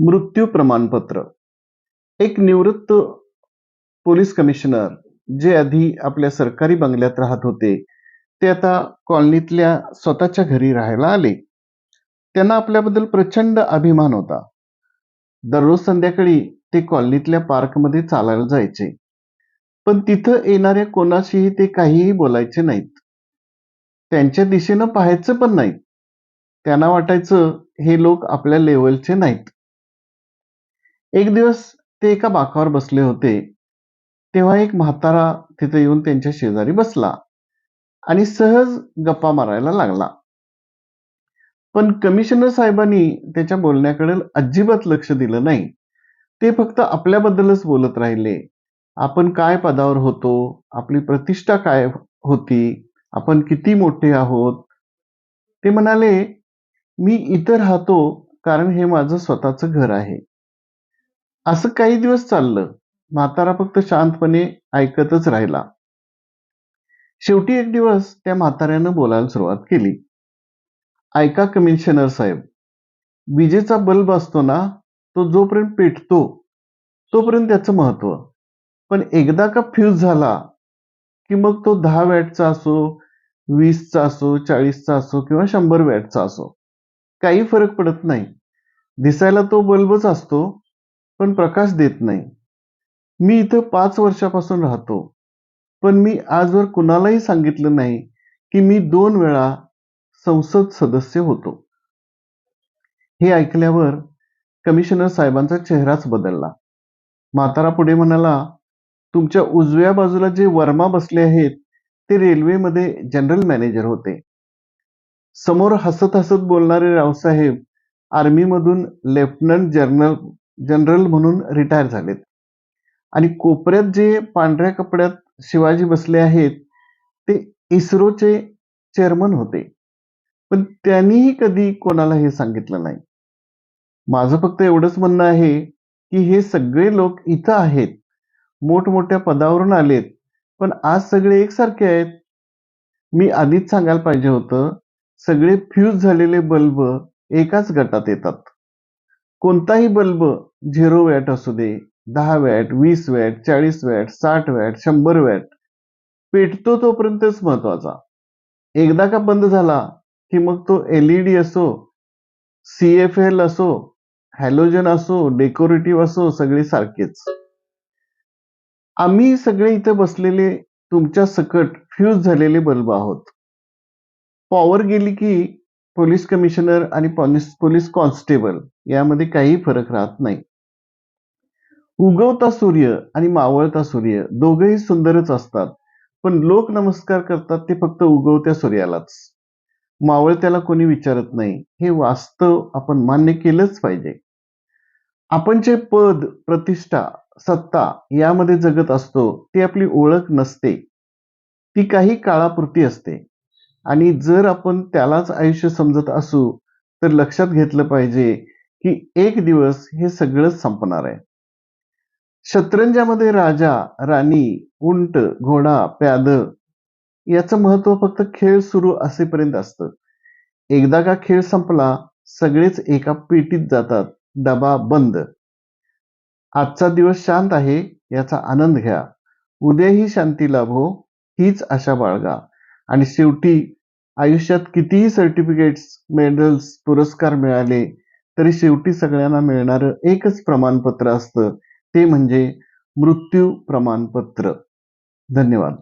मृत्यू प्रमाणपत्र. एक निवृत्त पोलीस कमिशनर जे आधी आपल्या सरकारी बंगल्यात राहत होते ते आता कॉलनीतल्या स्वतःच्या घरी राहायला आले. त्यांना आपल्याबद्दल प्रचंड अभिमान होता. दररोज संध्याकाळी ते कॉलनीतल्या पार्कमध्ये चालायला जायचे. पण तिथं येणाऱ्या कोणाशीही ते काहीही बोलायचे नाहीत. त्यांच्या दिशेनं पाहायचं पण नाही. त्यांना वाटायचं हे लोक आपल्या लेवलचे नाहीत. एक दिवस ते एका बाकावर बसले होते. तेव्हा एक म्हातारा तिथे येऊन त्यांच्या शेजारी बसला आणि सहज गप्पा मारायला लागला. पण कमिशनर साहेबांनी त्याच्या बोलण्याकडे अजिबात लक्ष दिलं नाही. ते फक्त आपल्याबद्दलच बोलत राहिले. आपण काय पदावर होतो? आपली प्रतिष्ठा काय होती? आपण किती मोठे आहोत? ते म्हणाले मी इथं राहतो कारण हे माझं स्वतःचं घर आहे. असं काही दिवस चाललं. म्हातारा फक्त शांतपणे ऐकतच राहिला. शेवटी एक दिवस त्या म्हाताऱ्यानं बोलायला सुरुवात केली. ऐका कमिशनर साहेब विजेचा बल्ब असतो ना तो जोपर्यंत पेटतो तोपर्यंत त्याचं महत्त्व. पण एकदा का फ्यूज झाला की मग तो दहा वॅटचा असो वीसचा असो चाळीसचा असो किंवा शंभर वॅटचा असो काही फरक पडत नाही. दिसायला तो बल्बच असतो पण प्रकाश देत नाही. मी इथं पाच वर्षापासून राहतो. पण मी आजवर कुणालाही सांगितलं नाही की मी दोन वेळा संसद सदस्य होतो. हे ऐकल्यावर कमिशनर साहेबांचा चेहराच बदलला. म्हातारा पुढे म्हणाला तुमच्या उजव्या बाजूला जे वर्मा बसले आहेत ते रेल्वेमध्ये जनरल मॅनेजर होते. समोर हसत हसत बोलणारे रावसाहेब आर्मीमधून लेफ्टनंट जनरल जनरल म्हणून रिटायर झालेत. आणि कोपऱ्यात जे पांढऱ्या कपड्यात शिवाजी बसले आहेत ते इस्रोचे चेअरमन होते. पण त्यांनीही कधी कोणाला हे सांगितलं नाही. माझं फक्त एवढंच म्हणणं आहे की हे सगळे लोक इथं आहेत. मोठमोठ्या पदावरून आलेत. पण आज सगळे एकसारखे आहेत. मी आधीच सांगायला पाहिजे होतं सगळे फ्यूज झालेले बल्ब एकाच गटात येतात. कोणताही बल्ब झिरो वॅट असू दे दहा वॅट वीस वॅट चाळीस वॅट साठ वॅट शंभर वॅट पेटतो तोपर्यंतच महत्त्वाचा एकदा का बंद झाला की मग तो एल ई डी असो सी एफ एल असो हॅलोजन असो डेकोरेटिव्ह असो सगळे सारखेच. आम्ही सगळे इथे बसलेले तुमच्या सकट फ्यूज झालेले बल्ब आहोत. पॉवर गेली की पोलीस कमिशनर आणि पोलीस पोलीस कॉन्स्टेबल यामध्ये काही फरक राहत नाही. उगवता सूर्य आणि मावळता सूर्य दोघेही सुंदरच असतात पण लोक नमस्कार करतात ते फक्त उगवत्या सूर्यालाच. मावळत्याला कोणी विचारत नाही हे वास्तव आपण मान्य केलंच पाहिजे. आपण जे पद प्रतिष्ठा सत्ता यामध्ये जगत असतो ती आपली ओळख नसते. ती काही काळापुरती असते. आणि जर आपण त्यालाच आयुष्य समजत असू तर लक्षात घेतलं पाहिजे की एक दिवस हे सगळंच संपणार आहे. शतरंजामध्ये राजा राणी उंट घोडा प्याद याचं महत्त्व फक्त खेळ सुरू असेपर्यंत असतं. एकदा का खेळ संपला सगळेच एका पेटीत जातात. डबा बंद. आजचा दिवस शांत आहे याचा आनंद घ्या. उद्याही शांती लाभो हीच आशा बाळगा. आणि शेवटी आयुष्यात कितीही सर्टिफिकेट्स मेडल्स पुरस्कार मिळाले तरी शेवटी सगळ्यांना मिळणारं एकच प्रमाणपत्र असतं. ते म्हणजे मृत्यू प्रमाणपत्र. धन्यवाद.